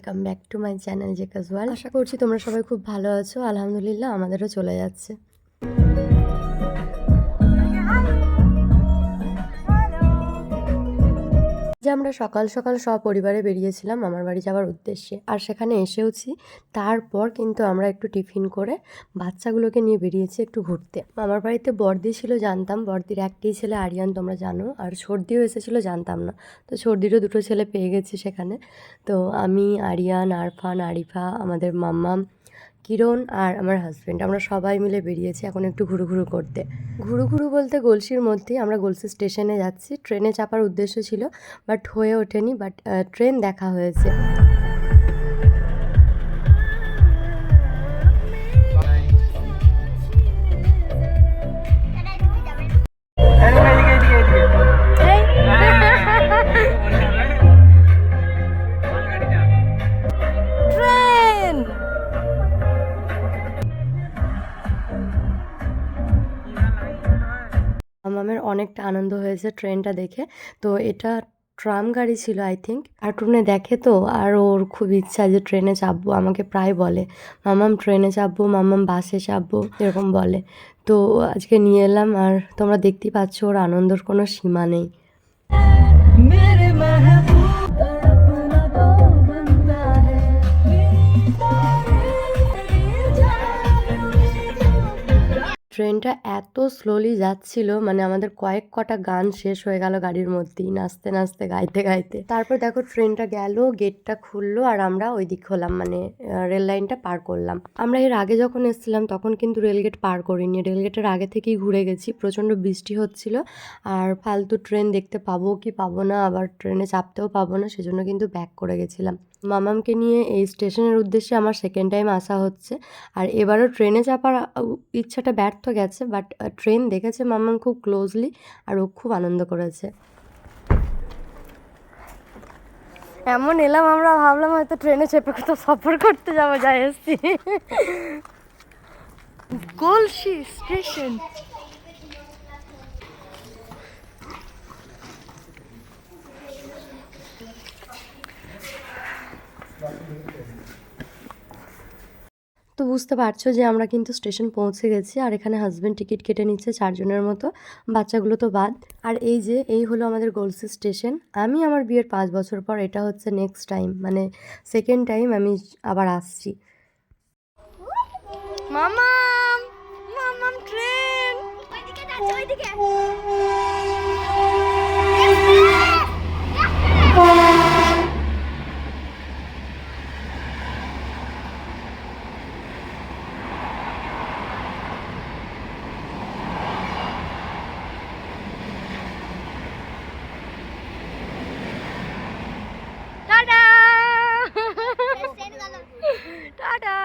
Welcome back to my channel যে কাজওয়াল আশা করছি তোমরা সবাই খুব ভালো আছো। আলহামদুলিল্লাহ, আমাদেরও চলে যাচ্ছে। যে আমরা সকাল সকাল সপরিবারে বেরিয়েছিলাম আমার বাড়ি যাওয়ার উদ্দেশ্যে। আর সেখানে এসেওছি। তারপর কিন্তু আমরা একটু টিফিন করে বাচ্চাগুলোকে নিয়ে বেরিয়েছি একটু ঘুরতে। মামার বাড়িতে বর্দি ছিল, জানতাম। বর্দির একটাই ছেলে আরিয়ান, তোমরা জানো। আর সর্দিও এসেছিল, জানতাম না। তো সর্দিরও দুটো ছেলে পেয়ে গেছি সেখানে। তো আমি, আরিয়ান, আরফান, আরিফা, আমাদের মাম্মাম কিরণ আর আমার হাজব্যান্ড আমরা সবাই মিলে বেরিয়েছি এখন একটু ঘুরু ঘুরু করতে। ঘুরু ঘুরু বলতে গলসির মধ্যেই আমরা গলসি স্টেশনে যাচ্ছি। ট্রেনে চাপার উদ্দেশ্য ছিল বাট হয়ে ওঠেনি বাট ট্রেন দেখা হয়েছে। অনেকটা আনন্দ হয়েছে ট্রেনটা দেখে। তো এটা ট্রাম গাড়ি ছিল আই থিঙ্ক আর কার্টুনে দেখে তো আর ওর খুব ইচ্ছা যে ট্রেনে চাপবো, আমাকে প্রায় বলে। মামাম ট্রেনে চাপবো, মামাম বাসে চাপবো, এরকম বলে। তো আজকে নিয়ে এলাম আর তোমরা দেখতেই পাচ্ছ ওর আনন্দর কোনো সীমা নেই। ট্রেনটা এত স্লোলি যাচ্ছিল মানে আমাদের কয়েক কটা গান শেষ হয়ে গেল গাড়ির মধ্যেই, নাচতে নাচতে, গাইতে গাইতে। তারপর দেখো ট্রেনটা গেল গেটটা খুললো, আর আমরা ওই দিক হলাম মানে রেল লাইনটা পার করলাম। আমরা এর আগে যখন এসেছিলাম, তখন কিন্তু রেলগেট পার করিনি। রেলগেটের আগে থেকেই ঘুরে গেছি, প্রচণ্ড বৃষ্টি হচ্ছিল, আর ফালতু ট্রেন দেখতে পাবো কি পাবো না, আবার ট্রেনে চাপতেও পাবো না, সেজন্য কিন্তু ব্যাক করে গেছিলাম। মামামকে নিয়ে এই স্টেশনের উদ্দেশ্যে আমার সেকেন্ড টাইম আসা হচ্ছে, আর এবারও ট্রেনে চাপার ইচ্ছাটা ব্যর্থ গেছে বাট ট্রেন দেখেছে মামাম খুব ক্লোজলি আর ও খুব আনন্দ করেছে। এমন এলাম আমরা ভাবলাম হয়তো ট্রেনে চেপে কোথাও সফর করতে যাব যাই এসছি গোলসি স্টেশন তো বুঝতে পারছ যে আমরা কিন্তু স্টেশন পৌঁছে গেছি, আর এখানে হাজব্যান্ড টিকিট কেটে নিচ্ছে চারজনের মতো। বাচ্চাগুলো তো বাদ। আর এই যে, এই হলো আমাদের গোলসি স্টেশন আমি আমার বিয়ের পাঁচ বছর পর এটা হচ্ছে নেক্সট টাইম মানে সেকেন্ড টাইম আমি আবার আসছি। মামাম মামাম ট্রেন ওইদিকে ওইদিকে টাটা ট্রেন গেল টাটা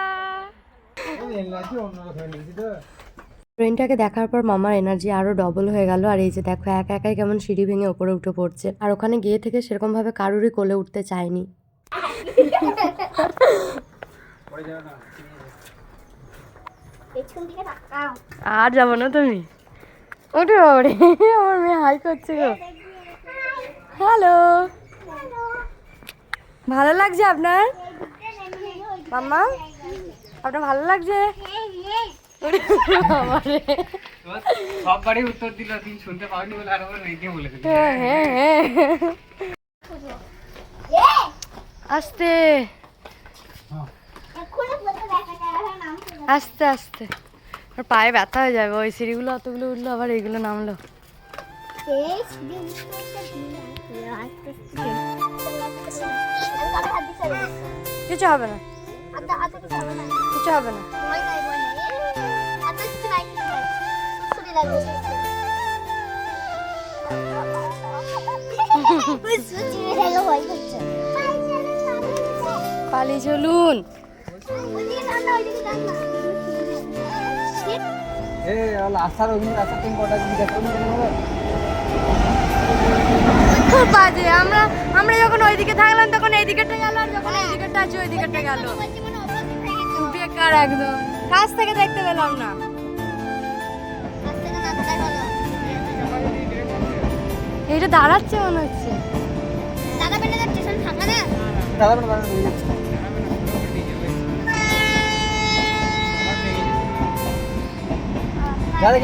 ট্রেনটাকে দেখার পর মামার এনার্জি আরও ডবল হয়ে গেল। আর এই যে দেখো, একা একাই কেমন সিঁড়ি ভেঙে ওপরে উঠে পড়ছে। আর ওখানে গিয়ে থেকে সেরকম ভাবে কারুরই কোলে উঠতে চায়নি আর যাব না তুমি? ওঠে আমার মেয়ে হাই করছে গো। হ্যালো। ভালো লাগছে আপনার? মাম্মা, আপনার ভালো লাগছে? ওরে বাবারে সব বাড়ি উত্তর দিল তুমি শুনতে পাওনি বলে আর আবার রেখে বলে দিল। হ্যাঁ হ্যাঁ হ্যাঁ। আস্তে। আস্তে আস্তে। পায়ে ব্যথা হয়ে যাবে ওই সিঁড়িগুলো অতগুলো উঠল আবার এইগুলো নামলো। কিছু হবে না। কিছু হবে না। কেন বলো? খুব বাজে আমরা আমরা যখন ওইদিকে থাকলাম তখন এই দিকেরটা গেল আর যখন এই দিকেরটা আছে ওই দিকেরটা গেল। বেকার একদম। কাছ থেকে দেখতে পেলাম না। এইটা দাঁড়াচ্ছে মনে হচ্ছে। দাদা পেলে স্টেশন ফাঁকা না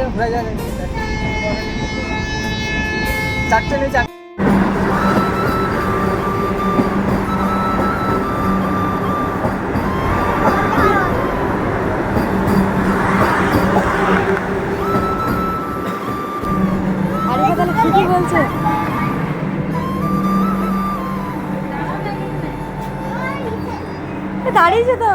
ঘুরে চারটে নেই চারটে ঠিকই বলছে? দাঁড়িয়েছে তো।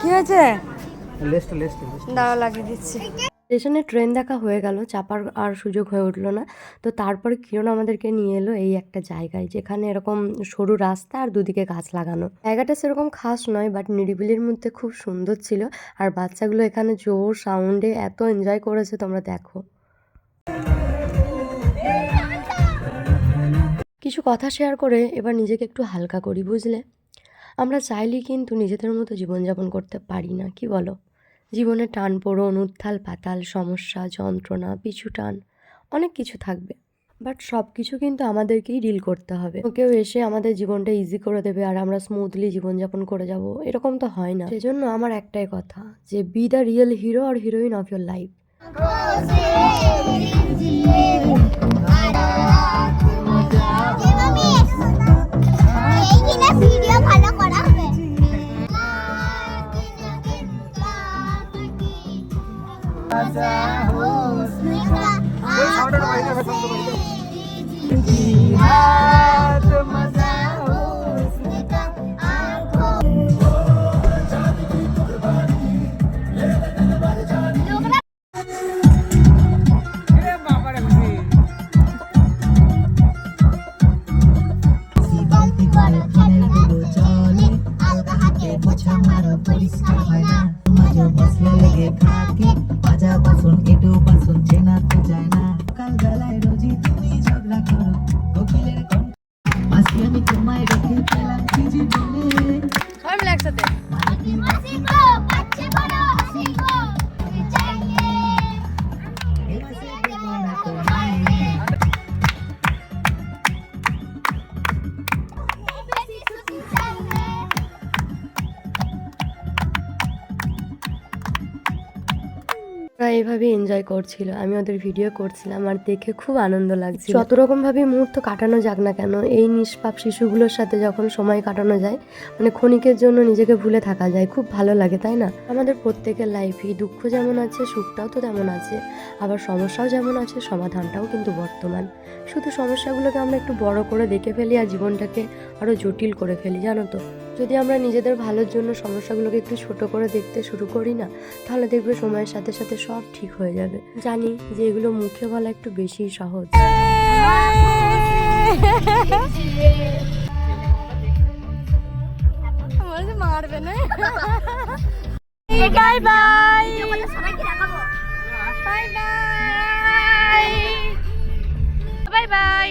কি হয়েছে? দাঁড়া লাগিয়ে দিচ্ছি। স্টেশনে ট্রেন দেখা হয়ে গেল, চাপার আর সুযোগ হয়ে উঠল না। তো তারপরে কিরণ আমাদেরকে নিয়ে এলো এই একটা জায়গায়, যেখানে এরকম সরু রাস্তা আর দুদিকে গাছ লাগানো। জায়গাটা সেরকম খাস নয় বাট নিরিবিলির মধ্যে খুব সুন্দর ছিল। আর বাচ্চাগুলো এখানে জোর সাউন্ডে এত এনজয় করেছে, তোমরা দেখো। কিছু কথা শেয়ার করে এবার নিজেকে একটু হালকা করি, বুঝলে? আমরা চাইলেই কিন্তু নিজেদের মতো জীবনযাপন করতে পারি না, কি বলো? জীবনে টান পোড়ন উত্থাল পাতাল সমস্যা যন্ত্রণা পিছু টান অনেক কিছু থাকবে বাট সব কিছু কিন্তু আমাদেরকেই ডিল করতে হবে কেউ এসে আমাদের জীবনটা ইজি করে দেবে আর আমরা স্মুথলি জীবনযাপন করে যাব এরকম তো হয় না সেজন্য আমার একটাই কথা যে বি দ্য রিয়েল হিরো আর হিরোইন অফ ইয়োর লাইফ ওই সাউন্ডের বাইরে ফেলতে পারি আলগা হাতে পোছা ওরা এইভাবে এনজয় করছিল। আমি ওদের ভিডিও করছিলাম আর দেখে খুব আনন্দ লাগছিল। যত রকম ভাবে মুহূর্ত কাটানো যাক না কেন এই নিষ্পাপ শিশুগুলোর সাথে যখন সময় কাটানো যায় মানে ক্ষণিকের জন্য নিজেকে ভুলে থাকা যায় খুব ভালো লাগে তাই না? আমাদের প্রত্যেকের লাইফেই দুঃখ যেমন আছে সুখটাও তো তেমন আছে আবার সমস্যাও যেমন আছে সমাধানটাও কিন্তু বর্তমান। শুধু সমস্যাগুলোকে আমরা একটু বড় করে দেখে ফেলি আর জীবনটাকে আরও জটিল করে ফেলি জানো তো? যদি আমরা নিজেদের ভালোর জন্য সমস্যাগুলোকে একটু ছোট করে দেখতে শুরু করি না তাহলে দেখবে সময়ের সাথে সাথে সব ঠিক হয়ে যাবে। জানি যে এগুলো মুখে বলা একটু বেশি সহজ। মারবে না বাই বাই সবাইকে দেখাবো বাই বাই বাই বাই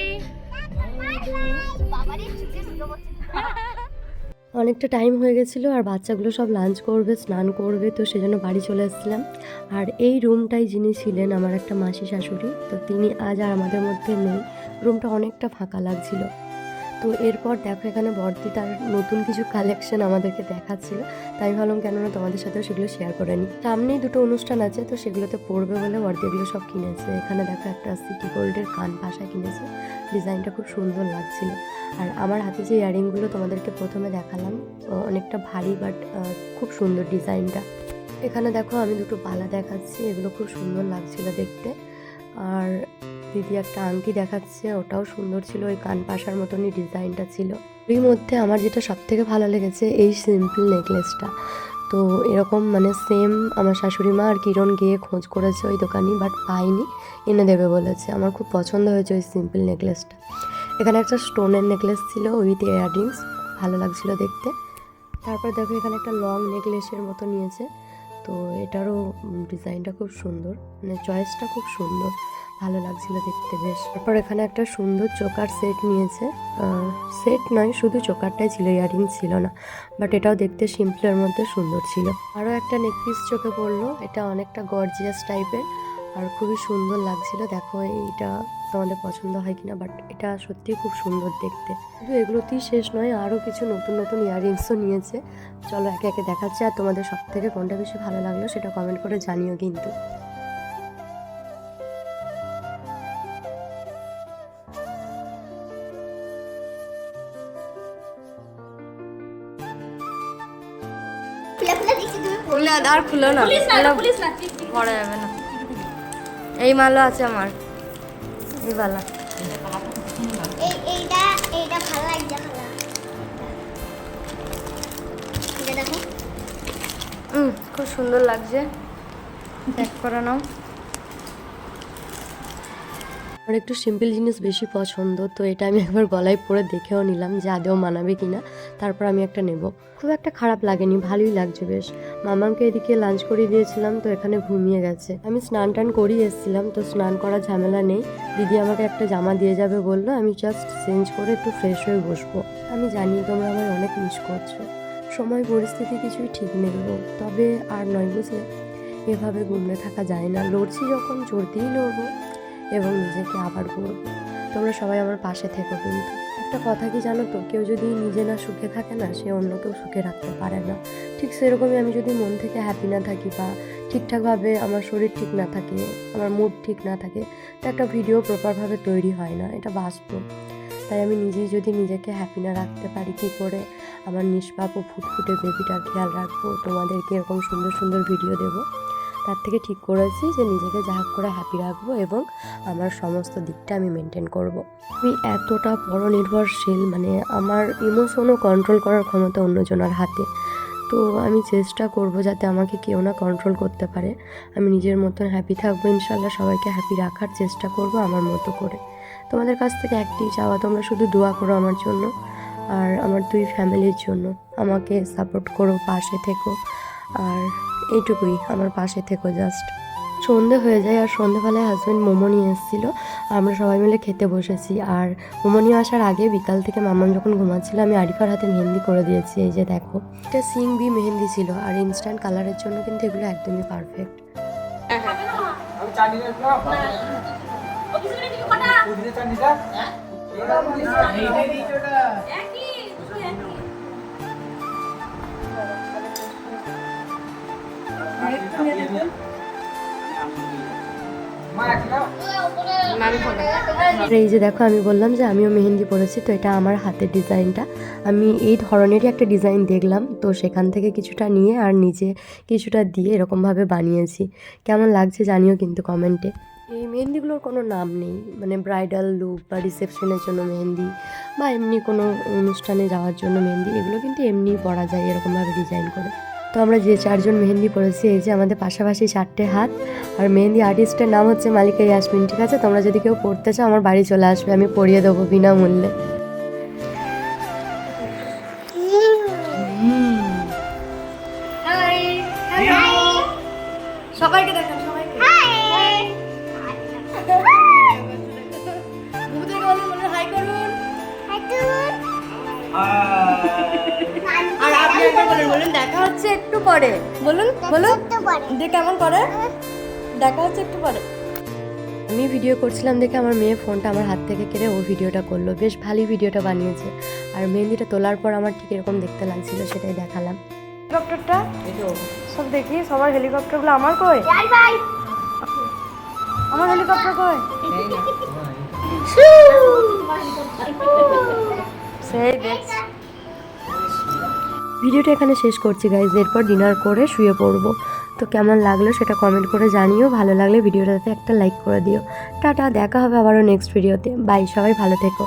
অনেকটা টাইম হয়ে গেছিল আর বাচ্চাগুলো সব লাঞ্চ করবে, স্নান করবে, তো সেজন্য বাড়ি চলে এসেছিলাম আর এই রুমটাই যিনি ছিলেন আমার একটা মাসি শাশুড়ি, তো তিনি আজ আর আমাদের মধ্যে নেই। রুমটা অনেকটা ফাঁকা লাগছিল। তো এরপর দেখো, এখানে বর্দি তার নতুন কিছু কালেকশন আমাদেরকে দেখাচ্ছিল তাই ভাবলাম কেননা তোমাদের সাথেও সেগুলো শেয়ার করে নিই। সামনেই দুটো অনুষ্ঠান আছে, তো সেগুলোতে পড়বে বলে বর্দি এগুলো সব কিনেছে। এখানে দেখো একটা সিটি গোল্ডের কান পাশা কিনেছে। ডিজাইনটা খুব সুন্দর লাগছিল। আর আমার হাতে যে ইয়ারিংগুলো তোমাদেরকে প্রথমে দেখালাম অনেকটা ভারী বাট খুব সুন্দর ডিজাইনটা। এখানে দেখো আমি দুটো বালা দেখাচ্ছি, এগুলো খুব সুন্দর লাগছিল দেখতে। আর দিদি একটা আংটি দেখাচ্ছে, ওটাও সুন্দর ছিল, ওই কান পাশার মতনই ডিজাইনটা ছিল। এর মধ্যে আমার যেটা সব থেকে ভালো লেগেছে, এই সিম্পল নেকলেসটা তো এরকম মানে সেম আমার শাশুড়ি মা আর কিরণ গিয়ে খোঁজ করেছে ওই দোকানি বাট পাইনি। এনে দেবে বলেছে। আমার খুব পছন্দ হয়েছে ওই সিম্পল নেকলেসটা এখানে একটা স্টোনের নেকলেস ছিল উইথ ইয়াররিংস ভালো লাগছিল দেখতে। তারপর দেখো এখানে একটা লং নেকলেসের মতো নিয়েছে। তো এটারও ডিজাইনটা খুব সুন্দর মানে চয়েসটা খুব সুন্দর। ভালো লাগছিল দেখতে বেশ। তারপর এখানে একটা সুন্দর চোকার সেট নিয়েছে। সেট নয়, শুধু চোকারটাই ছিল ইয়ারিং ছিল না। বাট এটাও দেখতে সিম্পলের মধ্যে সুন্দর ছিল। আরও একটা নেক পিস চোখে পড়ল। এটা অনেকটা গর্জিয়াস টাইপের আর খুবই সুন্দর লাগছিল। দেখো, এইটা তোমাদের পছন্দ হয় কিনা বাট এটা সত্যিই খুব সুন্দর দেখতে। শুধু এগুলোতেই শেষ নয়, আরও কিছু নতুন নতুন ইয়াররিংসও নিয়েছে। চলো একে একে দেখাচ্ছে। আর তোমাদের সব থেকে কোনটা বেশি ভালো লাগল সেটা কমেন্ট করে জানিও কিন্তু। আর খুলো না পুলিশ না পড়া যাবে না। এই মালও আছে আমার এই বালা এই এইটা এইটা ভালো লাগছে ভালো এটা দেখো। হুম খুব সুন্দর লাগছে। প্যাক করে নাও। আমার একটু সিম্পল জিনিস বেশি পছন্দ তো এটা আমি একবার গলায় পরে দেখেও নিলাম যে আদেও মানাবে কিনা। তারপর আমি একটা নেব। খুব একটা খারাপ লাগেনি ভালোই লাগছে বেশ। মামাকে এদিকে লাঞ্চ করিয়ে দিয়েছিলাম, তো এখানে ঘুমিয়ে গেছে। আমি স্নান টান করিয়ে এসেছিলাম, তো স্নান করার ঝামেলা নেই। দিদি আমাকে একটা জামা দিয়ে যাবে বলল, আমি জাস্ট চেঞ্জ করে একটু ফ্রেশ হয়ে বসবো। আমি জানি তোমরা আমার অনেক মিস করছ। সময়, পরিস্থিতি কিছুই ঠিক নেই তবে আর নয় বুঝলে? এভাবে গুমড়ে থাকা যায় না। লড়ছি যখন চড়তেই লড়বো এবং নিজেকে আবার গড়ব। তোমরা সবাই আমার পাশে থেকো কিন্তু। একটা কথা কি জানো তো? কেউ যদি নিজে না সুখে থাকে না, সে অন্যকেও সুখে রাখতে পারে না। ঠিক সেরকমই আমি যদি মন থেকে হ্যাপি না থাকি বা ঠিকঠাকভাবে আমার শরীর ঠিক না থাকে, আমার মুড ঠিক না থাকে, তো একটা ভিডিও প্রপারভাবে তৈরি হয় না। এটা বাস্তব। তাই আমি নিজেই যদি নিজেকে হ্যাপি না রাখতে পারি, কী করে আমার নিষ্পাপ ও ফুটফুটে বেবিটার খেয়াল রাখব? তোমাদেরকে এরকম সুন্দর সুন্দর ভিডিও দেবো। তার থেকে ঠিক করেছি যে নিজেকে যা করে হ্যাপি রাখব এবং আমার সমস্ত দিকটা আমি মেনটেন করব। আমি এতটা পরনির্ভরশীল মানে আমার ইমোশনও কন্ট্রোল করার ক্ষমতা অন্যজনের হাতে। তো আমি চেষ্টা করব যাতে আমাকে কেউ না কন্ট্রোল করতে পারে। আমি নিজের মতন হ্যাপি থাকব ইনশাল্লাহ সবাইকে হ্যাপি রাখার চেষ্টা করব আমার মতো করে। তোমাদের কাছ থেকে একটি চাওয়া, তোমরা শুধু দোয়া করো আমার জন্য আর আমার দুই ফ্যামিলির জন্য। আমাকে সাপোর্ট করো, পাশে থেকো। আর এইটুকুই আমার পাশে থেকো জাস্ট সন্ধে হয়ে যায় আর সন্ধেবেলায় হাজব্যান্ড মোমো নিয়ে এসেছিল। আমরা সবাই মিলে খেতে বসেছি। আর মোমো নিয়ে আসার আগে বিকাল থেকে মাম্মাম যখন ঘুমাচ্ছিল আমি আরিফার হাতে মেহেন্দি করে দিয়েছি। এই যে দেখো এটা সিং বি মেহেন্দি ছিল। আর ইনস্ট্যান্ট কালারের জন্য কিন্তু এগুলো একদমই পারফেক্ট এই যে দেখো, আমি বললাম যে আমিও মেহেন্দি পরেছি, তো এটা আমার হাতের ডিজাইনটা। আমি এই ধরনেরই একটা ডিজাইন দেখলাম, তো সেখান থেকে কিছুটা নিয়ে আর নিজে কিছুটা দিয়ে এরকমভাবে বানিয়েছি। কেমন লাগছে জানিও কিন্তু কমেন্টে। এই মেহেন্দিগুলোর কোনো নাম নেই মানে ব্রাইডাল লুক বা রিসেপশনের জন্য মেহেন্দি বা এমনি কোনো অনুষ্ঠানে যাওয়ার জন্য মেহেন্দি, এগুলো কিন্তু এমনি পরা যায়, এরকমভাবে ডিজাইন করে। তো আমরা যে চারজন মেহেন্দি পড়েছি এই যে আমাদের পাশাপাশি চারটে হাত। আর মেহেন্দি আর্টিস্টের নাম হচ্ছে মালিকা ইয়াসমিন ঠিক আছে? তোমরা যদি কেউ পড়তে চাও আমার বাড়ি চলে আসবে আমি পড়িয়ে দেবো বিনামূল্যে। সবাইকে দেখান সবাইকে। হাই বলুন হাই করুন। আপনি একবার বলুন দেখা হচ্ছে একটু পরে। বলুন বলুন যে কেমন করে? দেখা হচ্ছে একটু পরে। আমি ভিডিও করছিলাম দেখে আমার মেয়ে ফোনটা আমার হাত থেকে কেড়ে ও ভিডিওটা করল। বেশ ভালোই ভিডিওটা বানিয়েছে। আর মেহেন্দিটা তোলার পর আমার ঠিক এরকম দেখতে লাগছিল সেটাই দেখালাম। হেলিকপ্টারটা সব দেখি সবার হেলিকপ্টারগুলো আমার কই? আমার হেলিকপ্টার কই? সেই দেখছি। ভিডিওটা এখানে শেষ করছি গাইজ এরপর ডিনার করে শুয়ে পড়ব। তো কেমন লাগল সেটা কমেন্ট করে জানিও। ভালো লাগলে ভিডিওটাতে একটা লাইক করে দিও। টাটা, দেখা হবে আবারও নেক্সট ভিডিওতে বাই সবাই ভালো থেকো।